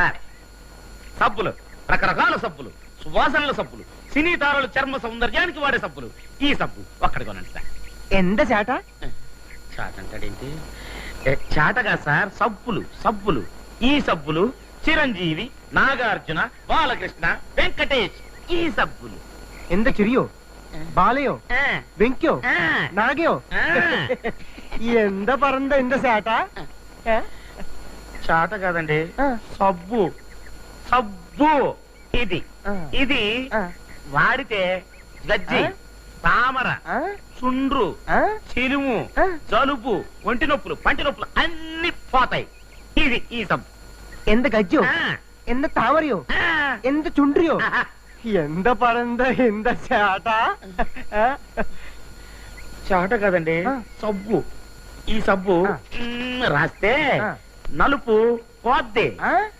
Sir. సబ్బులు రకరకాల సబ్బులు సువాసనల సబ్బులు సినీ తారల చర్మ సౌందర్యానికి వాడే సబ్బులు ఈ సబ్బు ఒక్కడి కొనండి సార్. ఎంత చేట? చాట అంటాడేంటి? ఏ, చాటగా సార్ సబ్బులు సబ్బులు. ఈ సబ్బులు చిరంజీవి నాగార్జున బాలకృష్ణ వెంకటేష్ ఈ సబ్బులు. ఎంత చిరియో? బాలയോ ఆ, వెంక్యో ఆ, ఆ. ఎంత పరంద ఎంత చేట? చాట కాదండి. సబ్బు సబ్బు ఇది. ఇది. వాడితే గజ్జి? తామర? చుండ్రు ఆ? చిలుము? జలుబు ఒంటి నొప్పులు పంటి నొప్పులు అన్ని పోతాయి ఇది ఈ సబ్బు ఎంత గజ్జో ఎంత తామరయో ఎంత చుండ్రియో ఎంత పరంద ఎంత చేట? చాట కదండి. సబ్బు ఈ సబ్బు రాస్తే. నలుపు పోద్ది